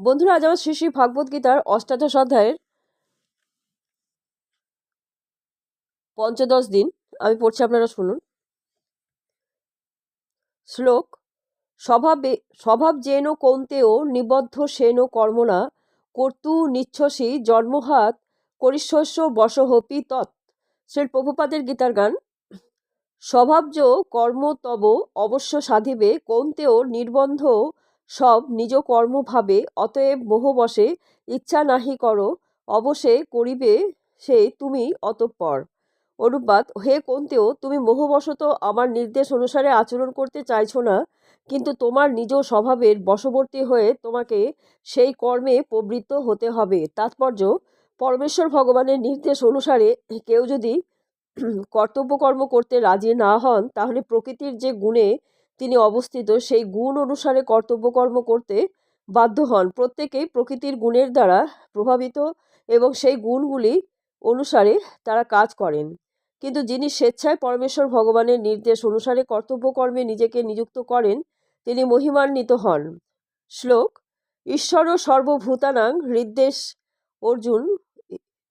বন্ধুরা, আজ আমার শ্রী শ্রী ভাগবত গীতার অষ্টাদশ অধ্যায়ের পঞ্চদশ দিন। আমি পড়ছি আপনারা শুনুন। শ্লোক, স্বভাবে, স্বভাব যেন কৌন্তেও নিবদ্ধ সেন কর্মণা, কর্তু নিচ্ছসি জন্মহাত করিষ্যস্য বসহপি তৎ। শ্রী প্রভুপাদের গীতার গান। স্বভাবজ কর্ম তব অবশ্য সাধিবে কৌন্তেও নির্বন্ধ সব নিজ কর্মভাবে অতএব মোহবশে ইচ্ছা নাহি করো অবশ্যে করিবে সে তুমি অতঃপর। অনুবাদ, হে কন্তেও, তুমি মোহবশত আমার নির্দেশ অনুসারে আচরণ করতে চাইছো না, কিন্তু তোমার নিজ স্বভাবের বশবর্তী হয়ে তোমাকে সেই কর্মে প্রবৃত্ত হতে হবে। তাৎপর্য, পরমেশ্বর ভগবানের নির্দেশ অনুসারে কেউ যদি কর্তব্য কর্ম করতে রাজি না হন, তাহলে প্রকৃতির যে গুণে তিনি অবস্থিত সেই গুণ অনুসারে কর্তব্যকর্ম করতে বাধ্য হন। প্রত্যেকেই প্রকৃতির গুণের দ্বারা প্রভাবিত এবং সেই গুণগুলি অনুসারে তারা কাজ করেন। কিন্তু যিনি স্বেচ্ছায় পরমেশ্বর ভগবানের নির্দেশ অনুসারে কর্তব্যকর্মে নিজেকে নিযুক্ত করেন, তিনি মহিমান্বিত হন। শ্লোক, ঈশ্বর ও সর্বভূতানাং হৃদ্দেশ অর্জুন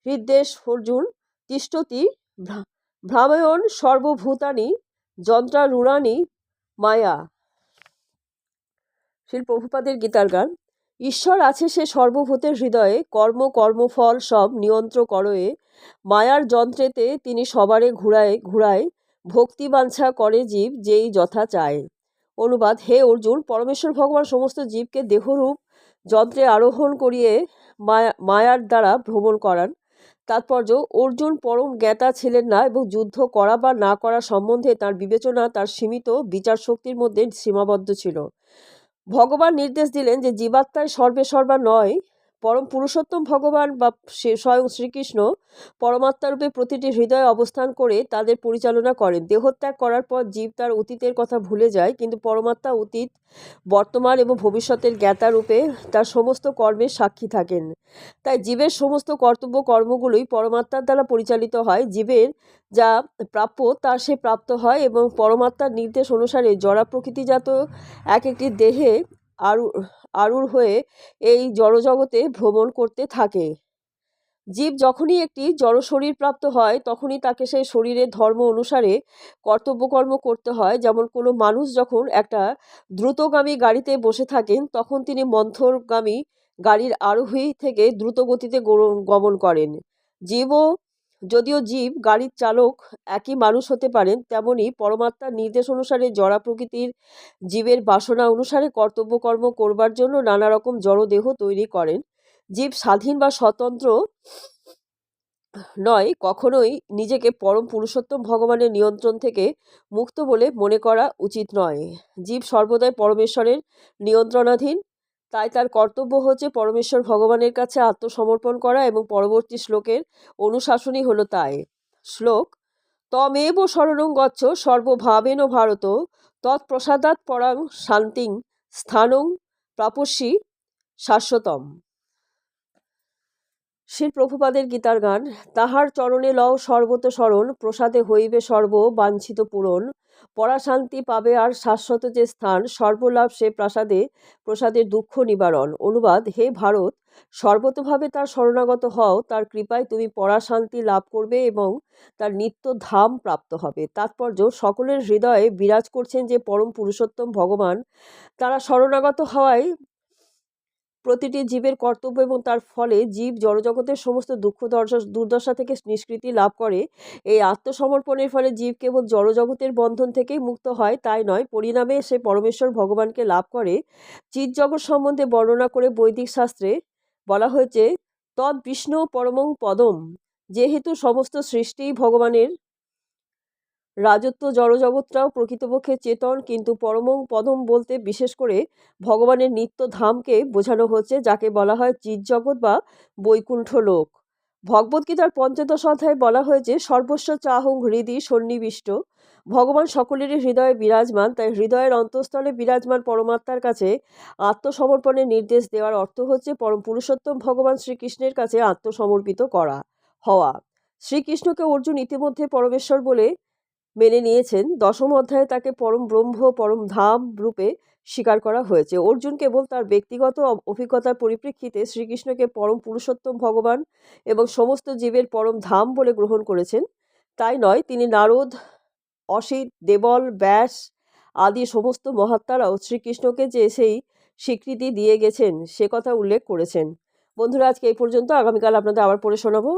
হৃদ্দেশ অর্জুন তিষ্ঠতি ভ্রামায়ণ সর্বভূতানি যন্ত্রারূঢ়ানি মায়া। শিল প্রভুপাদের গীতার গান। ঈশ্বর আছে সে সর্বভূতের হৃদয়ে, কর্ম, কর্মফল সব নিয়ন্ত্র করয়ে, মায়ার যন্ত্রেতে তিনি সবারে ঘুরায় ঘুরায় ভক্তিবাঞ্ছা করে জীব যেই যথা চায়। অনুবাদ, হে অর্জুন, পরমেশ্বর ভগবান সমস্ত জীবকে দেহরূপ যন্ত্রে আরোহণ করিয়ে মায়া, মায়ার দ্বারা ভ্রমণ করান। তাৎপর্য অর্জুন পরম জ্ঞাতা ছিলেন না এবং যুদ্ধ করা বা না করা সম্বন্ধে তার বিবেচনা তার সীমিত বিচার শক্তির মধ্যে সীমাবদ্ধ ছিল। ভগবান নির্দেশ দিলেন যে জীবাত্মায় সর্বে সর্বা নয় পরম পুরুষোত্তম ভগবান বা স্বয়ং শ্রীকৃষ্ণ পরমাত্মারূপে প্রতিটি হৃদয়ে অবস্থান করে তাদের পরিচালনা করেন। দেহত্যাগ করার পর জীব তার অতীতের কথা ভুলে যায়, কিন্তু পরমাত্মা অতীত, বর্তমান এবং ভবিষ্যতের জ্ঞাতা রূপে তার সমস্ত কর্মের সাক্ষী থাকেন। তাই জীবের সমস্ত কর্তব্য কর্মগুলোই পরমাত্মার দ্বারা পরিচালিত হয়। জীবের যা প্রাপ্য তা সে প্রাপ্ত হয় এবং পরমাত্মার নির্দেশ অনুসারে জড়া প্রকৃতিজাত এক একটি দেহে আরু আরূঢ় হয়ে এই জড়জগতে ভ্রমণ করতে থাকে। জীব যখনই একটি জড় শরীর প্রাপ্ত হয়, তখনই তাকে সেই শরীরের ধর্ম অনুসারে কর্তব্যকর্ম করতে হয়। যেমন কোনো মানুষ যখন একটা দ্রুতগামী গাড়িতে বসে থাকেন, তখন তিনি মন্থরগামী গাড়ির আরোহী থেকে দ্রুত গতিতে গমন করেন। জীবও যদিও জীব গাড়ির চালক একই মানুষ হতে পারেন, তেমনি পরমাত্মার নির্দেশ অনুসারে জড়া প্রকৃতির জীবের বাসনা অনুসারে কর্তব্যকর্ম করবার জন্য নানা রকম জড়দেহ তৈরি করেন। জীব স্বাধীন বা স্বতন্ত্র নয়, কখনোই নিজেকে পরম পুরুষোত্তম ভগবানের নিয়ন্ত্রণ থেকে মুক্ত বলে মনে করা উচিত নয়। জীব সর্বদাই পরমেশ্বরের নিয়ন্ত্রণাধীন তাই তার কর্তব্য হচ্ছে পরমেশ্বর ভগবানের কাছে আত্মসমর্পণ করা এবং পরবর্তী শ্লোকের অনুশাসনই হলো তাই। শ্লোক, তমেব শরণং গচ্ছ সর্বভাবেন ভারত, তৎপ্রসাদাৎ পরাং শান্তিং স্থানং প্রাপস্যি শাশ্বতম। শিল প্রভুপাদের গীতার গান, তাহার চরণে লও সর্বত শরণ, প্রসাদে হইবে সর্ব বাঞ্ছিত পূরণ পরাশান্তি পাবে আর শাশ্বত যে স্থান, সর্বলাভ সে প্রাসাদে, প্রসাদের দুঃখ নিবারণ। অনুবাদ, হে ভারত, সর্বতভাবে তার শরণাগত হও, তার কৃপায় তুমি পরাশান্তি লাভ করবে এবং তার নিত্য ধাম প্রাপ্ত হবে। তাৎপর্য, সকলের হৃদয়ে বিরাজ করছেন যে পরম পুরুষোত্তম ভগবান, তারা শরণাগত হওয়ায় প্রতিটি জীবের কর্তব্য এবং তার ফলে জীব জড়জগতের সমস্ত দুঃখ দুর্দশা থেকে নিষ্কৃতি লাভ করে। এই আত্মসমর্পণের ফলে জীব কেবল জড়জগতের বন্ধন থেকেই মুক্ত হয়, তাই নয়, পরিণামে সে পরমেশ্বর ভগবানকে লাভ করে। চিৎ জগৎ সম্বন্ধে বর্ণনা করে বৈদিক শাস্ত্রে বলা হয়েছে, তৎ বিষ্ণু পরমং পদম। যেহেতু সমস্ত সৃষ্টিই ভগবানের রাজত্ব জড়জগৎটাও প্রকৃতপক্ষে চেতন, কিন্তু পরমং পদম বলতে বিশেষ করে ভগবানের নিত্য ধামকে বোঝানো হচ্ছে, যাকে বলা হয় চিৎজগৎ বা বৈকুণ্ঠ লোক। ভগবদ্গীতার পঞ্চদশ অধ্যায়ে বলা হয়েছে সর্বস্ব চাহং হৃদি সন্নিবিষ্ট। ভগবান সকলেরই হৃদয়ে বিরাজমান, তাই হৃদয়ের অন্তঃস্থলে বিরাজমান পরমাত্মার কাছে আত্মসমর্পণের নির্দেশ দেওয়ার অর্থ হচ্ছে পরম পুরুষোত্তম ভগবান শ্রীকৃষ্ণের কাছে আত্মসমর্পিত করা, হওয়া। শ্রীকৃষ্ণকে অর্জুন ইতিমধ্যে পরমেশ্বর বলে মেনে নিয়েছেন। দশম অধ্যায়ে তাকে পরম ব্রহ্ম, পরম ধাম রূপে স্বীকার করা হয়েছে। অর্জুন কেবল তার ব্যক্তিগত অভিজ্ঞতার পরিপ্রেক্ষিতে শ্রীকৃষ্ণকে পরম পুরুষোত্তম ভগবান এবং সমস্ত জীবের পরম ধাম বলে গ্রহণ করেছেন। তাই নয়, তিনি নারদ অসিত দেবল, ব্যাস আদি সমস্ত মহাত্মারাও শ্রীকৃষ্ণকে যে সেই স্বীকৃতি দিয়ে গেছেন, সে কথা উল্লেখ করেছেন। বন্ধুরা, আজকে এই পর্যন্ত। আগামীকাল আপনাদের আবার পড়ে শোনাবো।